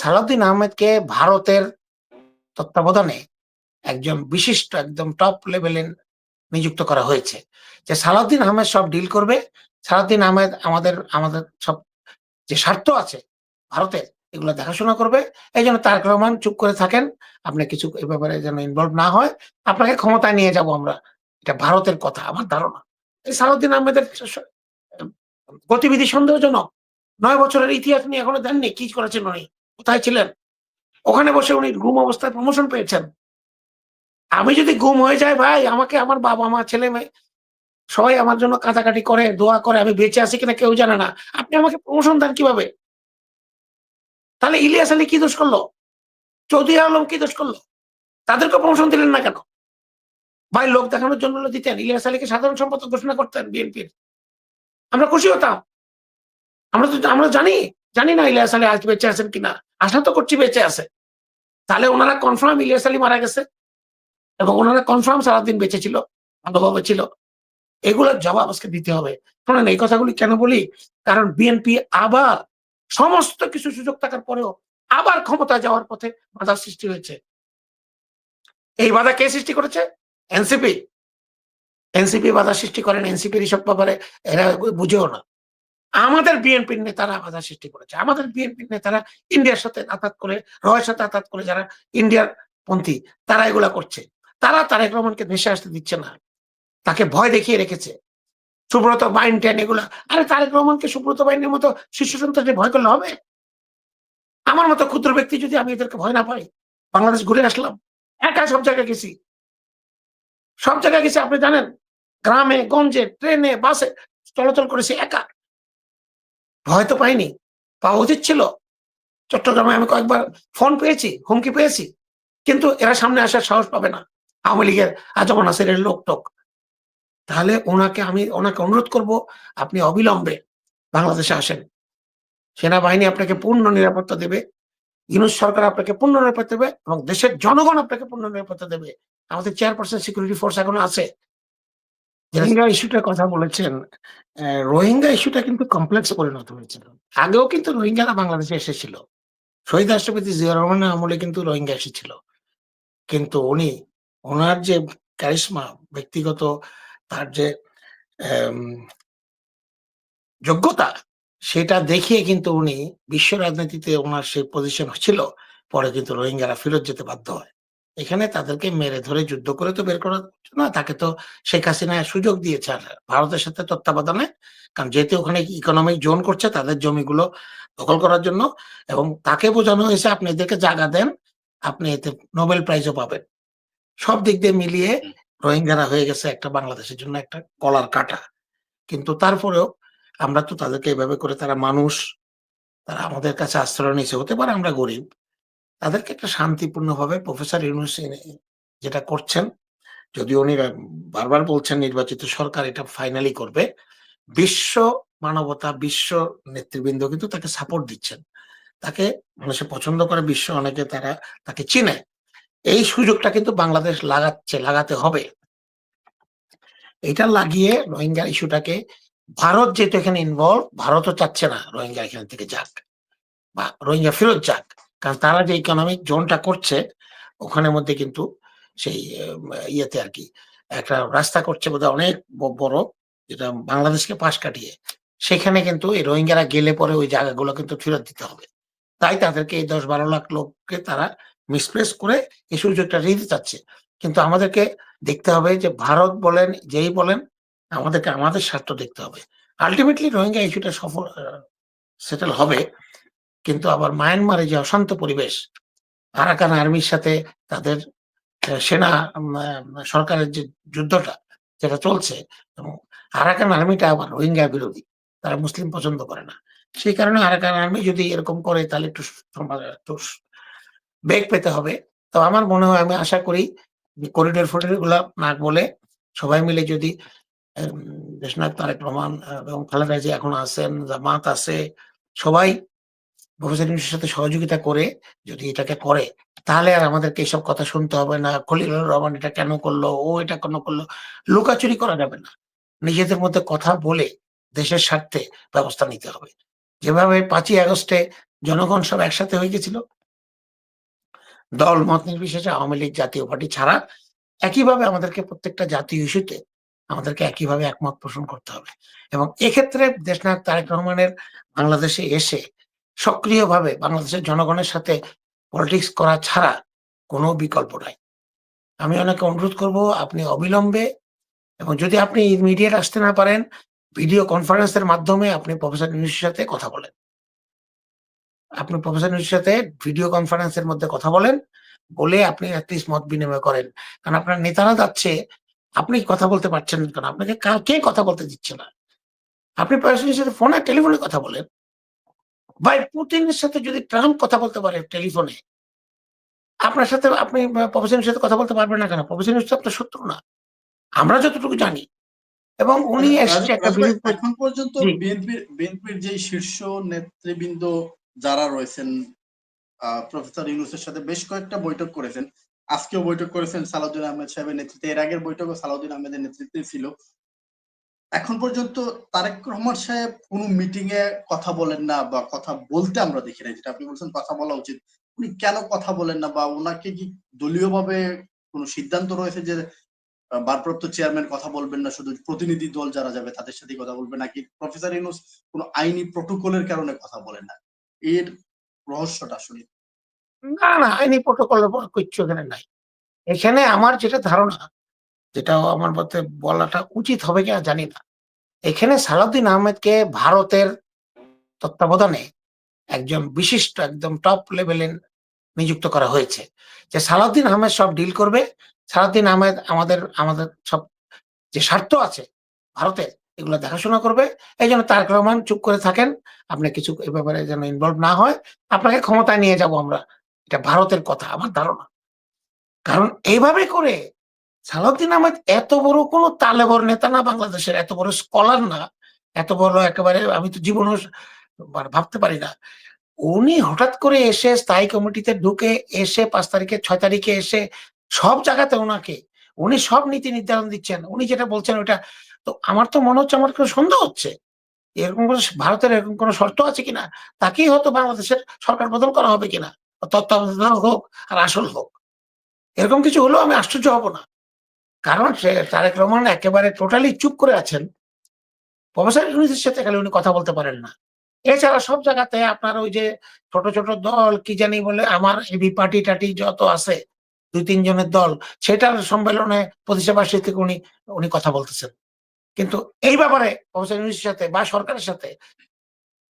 সালাউদ্দিন আহমেদকে ভারতের তত্ত্বাবধানে একজন বিশিষ্ট, একদম টপ লেভেলে নিযুক্ত করা হয়েছে। যে সালাউদ্দিন আহমেদ সব ডিল করবে, সালাউদ্দিন আহমেদ আমাদের আমাদের সব যে স্বার্থ আছে ভারতের এগুলো দেখাশোনা করবে। এই জন্য তারেক রহমান চুপ করে থাকেন। আপনি কিছু এ ব্যাপারে যেন ইনভলভ না হয়। আপনাকে ক্ষমতায় নিয়ে যাব আমরা। এটা ভারতের কথা, আমার ধারণা। এই সালাউদ্দিন আহমেদের গতিবিধি সন্দেহজনক। নয় বছরের ইতিহাস নিয়ে এখনও দেননি। কি করেছেন উনি? কোথায় ছিলেন? ওখানে বসে উনি ঘুম অবস্থায় প্রমোশন পেয়েছেন। আমি যদি ঘুম হয়ে যায় ভাই, আমাকে আমার বাবা মা, ছেলে মেয়ে সবাই আমার জন্য কাটাকাটি করে, দোয়া করে, আমি বেঁচে আছি কিনা কেউ জানে না। আপনি আমাকে প্রমোশন দেন কীভাবে? তাহলে ইলিয়াস আলী কি দোষ করল? চৌধুরী আলম কি দোষ করল? তাদেরকে প্রমোশন দিলেন না কেন? ভাই, লোক দেখানোর জন্য দিতেন। ইলিয়াস আলীকে সাধারণ সম্পাদক ঘোষণা করতেন বিএনপির। আমরা খুশি হতাম। আমরা তো, আমরা জানি জানি না ইলিয়াস আলী আজ বেঁচে আছেন কিনা। আশা তো করছি বেঁচে আছে। তাহলে ওনারা কনফার্ম ইলিয়াস আলী মারা গেছে এবং ওনারা কনফার্ম সারাদিন বেঁচে ছিল, ভালোভাবে ছিল। এগুলোর জবাব আজকে দিতে হবে। শোনেন, এই কথাগুলি কেন বলি? কারণ বিএনপি আবার সমস্ত কিছু সুযোগ থাকার পরেও আবার ক্ষমতা যাওয়ার পথে বাধার সৃষ্টি হয়েছে। এই বাধা কে সৃষ্টি করেছে? এনসিপি। এনসিপি বাধা সৃষ্টি করেন, এনসিপির এইসব ব্যাপারে এরা বুঝেও না। আমাদের বিএনপির নেতারা বাধা সৃষ্টি করেছে। আমাদের বিএনপির নেতারা ইন্ডিয়ার সাথে আঘাত করে, রয়ের সাথে আঘাত করে যারা ইন্ডিয়ার পন্থী, তারা এগুলা করছে। তারা তারেক রহমানকে দেশে আসতে দিচ্ছে না। তাকে ভয় দেখিয়ে রেখেছে। সুব্রত বাইন টেন এগুলা। আরে তারেক রহমানকে সুব্রত বাইনের মতো শিশু সন্তানকে ভয় করলে হবে? আমার মতো ক্ষুদ্র ব্যক্তি যদি আমি এদেরকে ভয় না পাই, বাংলাদেশ ঘুরে আসলাম। একা সব জায়গায় গেছি। সব জায়গায় গেছি, আপনি জানেন? গ্রামে, গঞ্জে, ট্রেনে, বাসে চলাচল করেছি একা। ভয় তো পাইনি, পাওয়া উচিত ছিল। চট্টগ্রামে আমি কয়েকবার ফোন পেয়েছি, হুমকি পেয়েছি, কিন্তু এরা সামনে আসার সাহস পাবে না। আওয়ামী লীগের আজমান নাসিরের লোক টোক তাহলে ওনাকে আমি, ওনাকে অনুরোধ করব, আপনি অবিলম্বে বাংলাদেশে আসেন। সেনাবাহিনী আপনাকে পূর্ণ নিরাপত্তা দেবে, ইউনুস সরকার আপনাকে পূর্ণ নিরাপত্তা দেবে এবং দেশের জনগণ আপনাকে পূর্ণ নিরাপত্তা দেবে। আমাদের চেয়ারপারসন সিকিউরিটি ফোর্স এখন আছে। রোহিঙ্গা ইস্যুটার কথা বলেছেন রোহিঙ্গা ইস্যুটা কিন্তু কমপ্লেক্স পরিণত হয়েছিল। আগেও কিন্তু রোহিঙ্গারা বাংলাদেশে এসেছিল। শহীদ রাষ্ট্রপতি জিয়া রহমানের আমলে কিন্তু রোহিঙ্গা এসেছিল। কিন্তু উনি, ওনার যে ক্যারিশমা ব্যক্তিগত তার যে যোগ্যতা, সেটা দেখিয়ে কিন্তু উনি বিশ্ব রাজনীতিতে ওনার সেই পজিশন ছিল। পরে কিন্তু রোহিঙ্গারা ফেরত যেতে বাধ্য হয়। এখানে তাদেরকে মেরে ধরে যুদ্ধ করে তো বের করা হচ্ছে না তাকে তো শেখ হাসিনা সুযোগ দিয়েছে আর ভারতের সাথে তত্ত্বাবধানে। কারণ যেহেতু ওখানে ইকোনমিক জোন করছে তাদের জমিগুলো দখল করার জন্য এবং তাকে বোঝানো হয়েছে আপনি এদেরকে জায়গা দেন আপনি এতে নোবেল প্রাইজও পাবেন। সব দিক দিয়ে মিলিয়ে রোহিঙ্গারা হয়ে গেছে একটা বাংলাদেশের জন্য একটা কলার কাটা। কিন্তু তারপরেও আমরা তো তাদেরকে এভাবে করে তারা মানুষ তারা আমাদের কাছে আশ্রয় নিয়েছে হতে পারে আমরা গরিব। তাদেরকে একটা শান্তিপূর্ণভাবে প্রফেসর ইউনুস যেটা করছেন যদি উনি বারবার বলছেন নির্বাচিত সরকার এটা ফাইনালি করবে, বিশ্ব মানবতা, বিশ্ব নেতৃবৃন্দ কিন্তু তাকে সাপোর্ট দিচ্ছেন। তাকে মানুষে পছন্দ করে, বিশ্ব অনেকে তারা তাকে চিনে। এই সুযোগটা কিন্তু বাংলাদেশ লাগাচ্ছে, লাগাতে হবে। এটা লাগিয়ে রোহিঙ্গা ইস্যুটাকে ভারত যেহেতু এখানে ইনভলভ ভারতও চাচ্ছে না রোহিঙ্গা এখান থেকে যাক বা রোহিঙ্গা ফেরত যাক। কারণ তারা যে ইকোনমিক জোনটা করছে, ওখানের মধ্যে কিন্তু সেই ইয়েতে আর কি, একটা রাস্তা করছে বোধহয় অনেক বড়, যেটা বাংলাদেশকে পাশ কাটিয়ে। সেখানে কিন্তু এই রোহিঙ্গারা গেলে পরে ওই জায়গাগুলো কিন্তু ফেরত দিতে হবে। তাই তাদেরকে এই দশ বারো লাখ লোককে তারা মিসপ্লেস করে এই সুযোগটা দিতে চাচ্ছে। কিন্তু আমাদেরকে দেখতে হবে যে ভারত বলেন, যেই বলেন, আমাদেরকে, আমাদের স্বার্থ দেখতে হবে। আলটিমেটলি রোহিঙ্গা ইস্যুটা সফল সেটেল হবে। কিন্তু আবার মায়ানমারে যে অশান্ত পরিবেশ, আরাকান আর্মির সাথে তাদের সেনা সরকারের যে যুদ্ধটা যেটা চলছে, এবং আরাকান আর্মিটা আবার রোহিঙ্গা বিরোধী, তারা মুসলিম পছন্দ করে না। সেই কারণে আরাকান আর্মি যদি এরকম করে, তাহলে একটু একটু বেগ পেতে হবে। তো আমার মনে হয়, আমি আশা করি করিডোর ফরিডোরগুলা না বলে সবাই মিলে যদি দেশনায়ক তারেক রহমান এবং খালেদা জিয়া এখন আছেন, জামাত আছে, সবাই প্রফেসর সাথে সহযোগিতা করে যদি এটাকে করে, তাহলে আর আমাদেরকে এসব কথা শুনতে হবে না। খলিলুর রহমান এটা কেন করল? ও এটা কেন করল? লুকাচুরি করা যাবে না। নিজেদের মধ্যে কথা বলে দেশের স্বার্থে ব্যবস্থা নিতে হবে। যেভাবে পাঁচই আগস্টে জনগণ সব একসাথে হয়ে গেছিল দল মত নির্বিশেষে আওয়ামী লীগ জাতীয় পার্টি ছাড়া একইভাবে আমাদেরকে প্রত্যেকটা জাতীয় ইস্যুতে আমাদেরকে একইভাবে একমত পোষণ করতে হবে। এবং এক্ষেত্রে দেশনায়ক তারেক রহমানের বাংলাদেশে এসে সক্রিয়ভাবে বাংলাদেশের জনগণের সাথে পলিটিক্স করা ছাড়া কোনো বিকল্প নাই। আমি অনেকে অনুরোধ করব, আপনি অবিলম্বে এবং যদি আপনি ইমিডিয়েট আসতে না পারেন ভিডিও কনফারেন্সের মাধ্যমে আপনি প্রফেসর ইউনুসের সাথে কথা বলেন। আপনি প্রফেসর ইউনুসের সাথে ভিডিও কনফারেন্সের মধ্যে কথা বলেন, বলে আপনি অ্যাটলিস্ট মত বিনিময় করেন। কারণ আপনার নেতারা যাচ্ছে, আপনি কথা বলতে পারছেন না কেন? আপনাকে কা- কথা বলতে দিচ্ছে না। আপনি প্রেসিডেন্টের সাথে ফোনে টেলিফোনে কথা বলেন। ভাই পুতিনের সাথে যদি ট্রাম্প কথা বলতে পারে টেলিফোনে আপনার সাথে আপনি প্রফেসরের সাথে কথা বলতে পারবেন না কেন? প্রফেসর হচ্ছে আপনার শত্রু না। আমরা যতটুকু জানি। এবং উনি এসছে একটা এখন পর্যন্ত। বিএনপির বিএনপির যে শীর্ষ নেতৃবৃন্দ যারা রয়েছেন আহ, প্রফেসর ইউনুসের সাথে বেশ কয়েকটা বৈঠক করেছেন। আজকেও বৈঠক করেছেন সালাউদ্দিন আহমেদ সাহেবের নেতৃত্বে। এর আগের বৈঠকও সালাউদ্দিন আহমেদের নেতৃত্বে ছিল। এখন পর্যন্ত তারেক রহমান সাহেব কোনো মিটিং এ কথা বলেন না বা কথা বলতে আমরা দেখি না যেটা আপনি বলছেন, কথা বলা উচিত। উনি কেন কথা বলেন না বা ওনাকে কি দলীয়ভাবে কোনো সিদ্ধান্ত রয়েছে যে ভারপ্রাপ্ত চেয়ারম্যান কথা বলবেন না, শুধু প্রতিনিধি দল যারা যাবে তাদের সাথে কথা বলবেন, নাকি প্রফেসর ইউনুস কোনো আইনি প্রোটোকলের কারণে কথা বলেন না? এর রহস্যটা আসলে। না না, আইনি প্রোটোকল কিচ্ছু এখানে নাই। এখানে আমার যেটা ধারণা যেটা আমার মতে বলাটা উচিত হবে কিনা জানি না। এখানে সালাউদ্দিন আহমেদকে ভারতের তত্ত্বাবধানে একজন বিশিষ্ট, একদম টপ লেভেলে নিযুক্ত করা হয়েছে। যে সালাউদ্দিন আহমেদ সব ডিল করবে, সালাউদ্দিন আহমেদ আমাদের আমাদের সব যে স্বার্থ আছে ভারতের, এগুলো দেখাশোনা করবে। এই জন্য তারেক রহমান চুপ করে থাকেন, আপনি কিছু এ ব্যাপারে যেন ইনভলভ না হয়। আপনাকে ক্ষমতায় নিয়ে যাব আমরা, এটা ভারতের কথা, আমার ধারণা। কারণ এইভাবে করে সালাউদ্দিন আহমেদ এত বড় কোনো তালেবর নেতা না বাংলাদেশের, এত বড় স্কলার না, এত বড় একেবারে আমি তো জীবনও মানে ভাবতে পারি না। উনি হঠাৎ করে এসে স্থায়ী কমিটিতে ঢুকে এসে পাঁচ তারিখে, ছয় তারিখে এসে সব জায়গাতে ওনাকে, উনি সব নীতি নির্ধারণ দিচ্ছেন, উনি যেটা বলছেন ওটা তো আমার তো মনে হচ্ছে আমার কোনো সন্দেহ হচ্ছে। এরকম কোনো ভারতের এরকম কোনো শর্ত আছে কিনা? তাকেই হয়তো বাংলাদেশের সরকার বদল করা হবে কিনা? তত্ত্বাবধান হোক আর আসল হোক। এরকম কিছু হলেও আমি আশ্চর্য হব না। কারণ সে তারেক রহমান একেবারে টোটালি চুপ করে আছেন। প্রফেসর ইউনিসের সাথে খালি উনি কথা বলতে পারেন না। এছাড়া সব জায়গাতে আপনার ওই যে ছোট ছোট দল, কি জানি বলে, আমার এবি পার্টি টাটি যত আছে, দুই তিনজনের দল, সেটার সম্মেলনে প্রতিষ্ঠা বার্ষিকী থেকে উনি উনি কথা বলতেছেন। কিন্তু এই ব্যাপারে প্রফেসর ইউনিসের সাথে বা সরকারের সাথে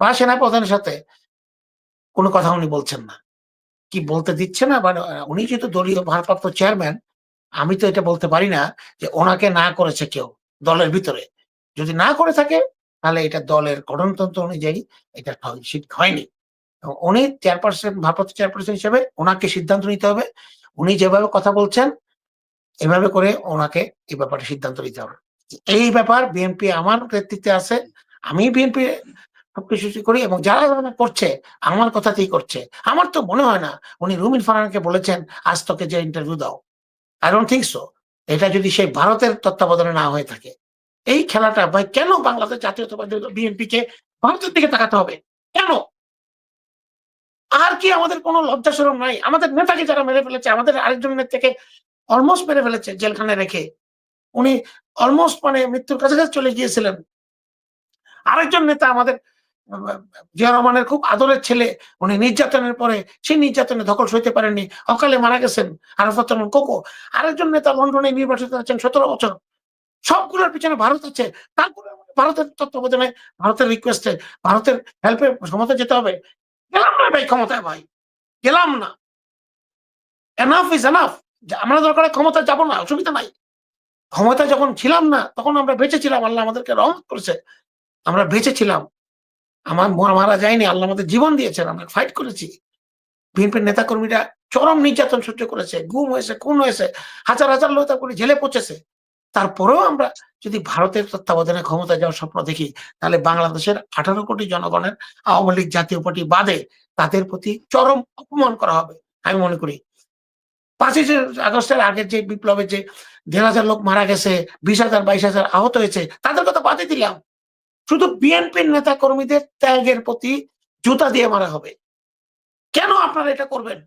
বা সেনাপ্রধানের সাথে কোনো কথা উনি বলছেন না। কি বলতে দিচ্ছে না বা উনি যেহেতু দলীয় ভারপ্রাপ্ত চেয়ারম্যান আমি তো এটা বলতে পারি না যে ওনাকে না করেছে কেউ দলের ভিতরে। যদি না করে থাকে, তাহলে এটা দলের গঠনতন্ত্র অনুযায়ী এটা হয়নি উনি চেয়ারপারসন ভারপ্রাপ্ত চেয়ারপারসন হিসেবে ওনাকে সিদ্ধান্ত নিতে হবে। উনি যেভাবে কথা বলছেন, এভাবে করে ওনাকে এই ব্যাপারে সিদ্ধান্ত নিতে হবে। এই ব্যাপার বিএনপি আমার নেতৃত্বে আছে, আমি বিএনপি সবকিছু করি এবং যারা করছে, আমার কথাতেই করছে। আমার তো মনে হয় না উনি রুমিন ফারহানকে বলেছেন, আজ তোকে যে ইন্টারভিউ দাও। আই ডোন্ট থিঙ্ক সো এটা যদি সেই ভারতের তত্ত্বাবধানে না হয়ে থাকে। এই খেলাটা ভাই কেন বাংলাদেশ জাতীয়তাবাদী বিএনপি কে ভারতের দিকে তাকাতে হবে? কেন? আর কি আমাদের কোনো লজ্জা সরম নাই? আমাদের নেতাকে যারা মেরে ফেলেছে, আমাদের আরেকজন নেতাকে অলমোস্ট মেরে ফেলেছে জেলখানে রেখে। উনি অলমোস্ট মানে মৃত্যুর কাছাকাছি চলে গিয়েছিলেন। আরেকজন নেতা আমাদের জিয়া রহমানের খুব আদরের ছেলে, উনি নির্যাতনের পরে সেই নির্যাতনে দখল সইতে পারেননি। অকালে মারা গেছেন আরাফাত রহমান কোকো। আরেকজন নেতা লন্ডনে নির্বাচিত আছেন সতেরো বছর। সবগুলোর পিছনে ভারত আছে। তারপরে ভারতের তত্ত্বাবধানে, ভারতের রিকোয়েস্টে ভারতের হেল্পে ক্ষমতা যেতে হবে। গেলাম না ভাই ক্ষমতায় ভাই। গেলাম না। এনাফ ইজ এনাফ আমরা দরকার ক্ষমতা যাব না, অসুবিধা নাই। ক্ষমতা যখন ছিলাম না, তখন আমরা বেঁচে ছিলাম, আল্লাহ আমাদেরকে রহমত করেছে। আমরা বেঁচে ছিলাম। আমার মারা যায়নি, আল্লাহ আমাদের জীবন দিয়েছেন, আমরা ফাইট করেছি। বিএনপির নেতা কর্মীরা চরম নির্যাতন সহ্য করেছে, গুম হয়েছে, খুন হয়েছে, হাজার হাজার লোক তারপরে জেলে পচেছে তারপরেও আমরা যদি ভারতের তত্ত্বাবধানে ক্ষমতা যাওয়ার স্বপ্ন দেখি, তাহলে বাংলাদেশের আঠারো কোটি জনগণের আওয়ামী লীগ জাতীয় পার্টি বাদে তাদের প্রতি চরম অপমান করা হবে, আমি মনে করি। পাঁচই আগস্টের আগের যে বিপ্লবের যে দেড় হাজার লোক মারা গেছে, বিশ হাজার, বাইশ হাজার আহত হয়েছে, তাদের কথা বাদে দিলাম। শুধু বিএনপির নেতা কর্মীদের ত্যাগের প্রতি জুতা দিয়ে মারা হবে। কেন আপনারা এটা করবেন?